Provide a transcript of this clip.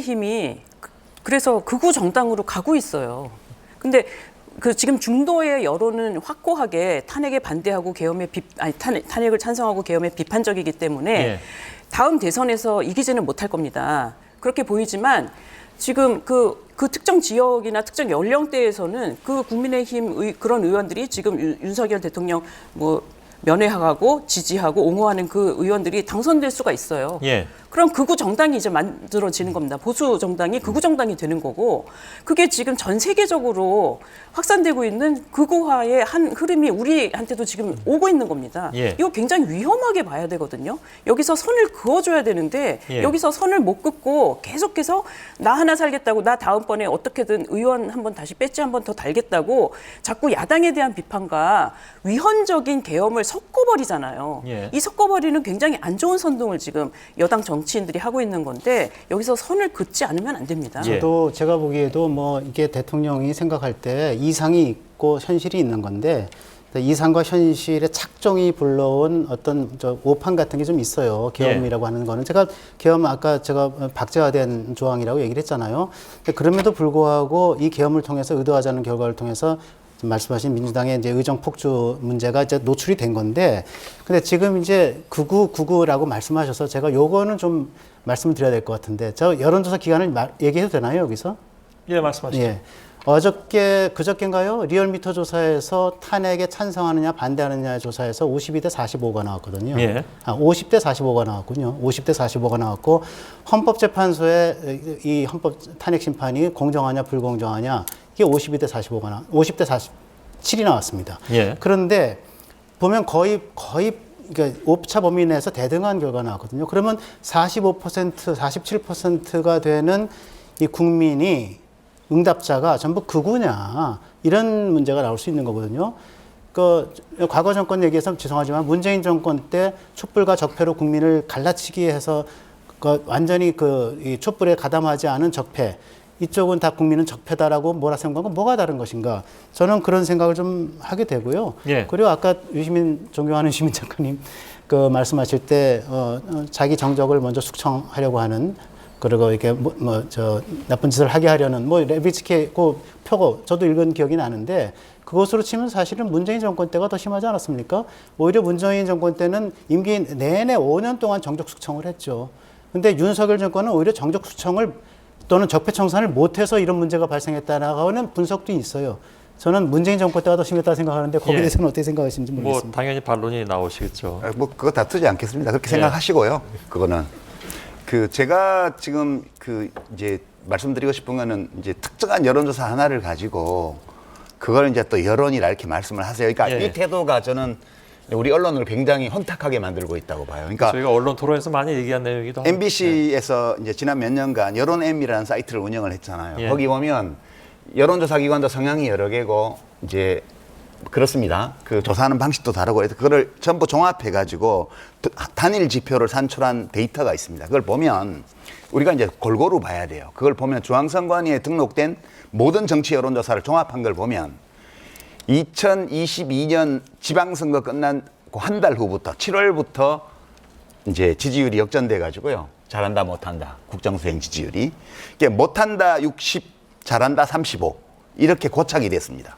국민의힘이 그- 그래서 극우 정당으로 가고 있어요. 근데 그 지금 중도의 여론은 확고하게 탄핵에 반대하고 계엄에 비, 아니 탄핵, 탄핵 을 찬성하고 계엄에 비판적이기 때문에 예. 다음 대선에서 이기지는 못할 겁니다. 그렇게 보이지만 지금 그, 그 특정 지역이나 특정 연령대에서는 그 국민의힘 의, 그런 의원들이 지금 윤- 윤석열 대통령 뭐 면회하고 지지하고 옹호하는 그 의원들이 당선될 수가 있어요. 예. 그럼 극우 정당이 이제 만들어지는 겁니다. 보수 정당이 극우 정당이 되는 거고 그게 지금 전 세계적으로 확산되고 있는 극우화의 한 흐름이 우리한테도 지금 오고 있는 겁니다. 예. 이거 굉장히 위험하게 봐야 되거든요. 여기서 선을 그어줘야 되는데 예. 여기서 선을 못 긋고 계속해서 나 하나 살겠다고 나 다음번에 어떻게든 의원 한 번 다시 배지 한 번 더 달겠다고 자꾸 야당에 대한 비판과 위헌적인 계엄을 섞어버리잖아요. 예. 이 섞어버리는 굉장히 안 좋은 선동을 지금 여당 정 치인들이 하고 있는 건데 여기서 선을 긋지 않으면 안 됩니다. 예. 저도 제가 보기에도 뭐 이게 대통령이 생각할 때 이상이 있고 현실이 있는 건데 이상과 현실의 착종이 불러온 어떤 저 오판 같은 게 좀 있어요. 계엄이라고 하는 거는 제가 계엄 아까 제가 박제화된 조항이라고 얘기를 했잖아요. 그럼에도 불구하고 이 계엄을 통해서 의도하자는 결과를 통해서 말씀하신 민주당의 이제 의정 폭주 문제가 이제 노출이 된 건데, 근데 지금 이제 구구 구구라고 말씀하셔서 제가 요거는 좀 말씀을 드려야 될 것 같은데, 저 여론조사 기간을 말- 얘기해도 되나요 여기서? 예, 말씀하시죠. 예. 어저께 그저께인가요? 리얼미터 조사에서 탄핵에 찬성하느냐 반대하느냐 조사에서 52대 45가 나왔거든요. 예. 아, 50대 45가 나왔군요. 50대 45가 나왔고 헌법재판소의 이 헌법 탄핵 심판이 공정하냐 불공정하냐 이게 52대 45가 나 50대 47이 나왔습니다. 예. 그런데 보면 거의 거의 그러니까 오차 범위 내에서 대등한 결과 나왔거든요. 그러면 45% 47%가 되는 이 국민이 응답자가 전부 극우냐 이런 문제가 나올 수 있는 거거든요. 그 과거 정권 얘기해서 죄송하지만 문재인 정권 때 촛불과 적폐로 국민을 갈라치기 해서 그 완전히 그 이 촛불에 가담하지 않은 적폐 이쪽은 다 국민은 적폐다라고 몰아세운 건 뭐가 다른 것인가 저는 그런 생각을 좀 하게 되고요. 예. 그리고 아까 유시민 존경하는 유시민 작가님 그 말씀하실 때 어, 어, 자기 정적을 먼저 숙청하려고 하는 그리고 이렇게 뭐저 나쁜 짓을 하게 하려는 뭐 레비츠케 그 표고 저도 읽은 기억이 나는데 그것으로 치면 사실은 문재인 정권 때가 더 심하지 않았습니까? 오히려 문재인 정권 때는 임기 내내 5년 동안 정적 숙청을 했죠. 근데 윤석열 정권은 오히려 정적 숙청을 또는 적폐 청산을 못해서 이런 문제가 발생했다라고 하는 분석도 있어요. 저는 문재인 정권 때가 더 심했다고 생각하는데 거기에 예. 대해서는 어떻게 생각하시는지 뭐 모르겠습니다. 당연히 반론이 나오시겠죠. 아, 뭐 그거 다투지 않겠습니다. 그렇게 예. 생각하시고요. 그거는 그 제가 지금 그 이제 말씀드리고 싶은 거는 이제 특정한 여론조사 하나를 가지고 그걸 이제 또 여론이라 이렇게 말씀을 하세요. 그러니까 예. 이 태도가 저는 우리 언론을 굉장히 혼탁하게 만들고 있다고 봐요. 그러니까 저희가 언론 토론에서 많이 얘기한 내용이기도 하고. MBC에서 이제 지난 몇 년간 여론 M이라는 사이트를 운영을 했잖아요. 예. 거기 보면 여론조사 기관도 성향이 여러 개고 이제 그렇습니다. 그 조사하는 방식도 다르고 해서 그거를 전부 종합해 가지고 단일 지표를 산출한 데이터가 있습니다. 그걸 보면 우리가 이제 골고루 봐야 돼요. 그걸 보면 중앙선관위에 등록된 모든 정치 여론조사를 종합한 걸 보면 2022년 지방선거 끝난 그한달 후부터 7월부터 이제 지지율이 역전돼 가지고요. 잘한다 못한다. 국정수행 지지율이. 못한다 60, 잘한다 35. 이렇게 고착이 됐습니다.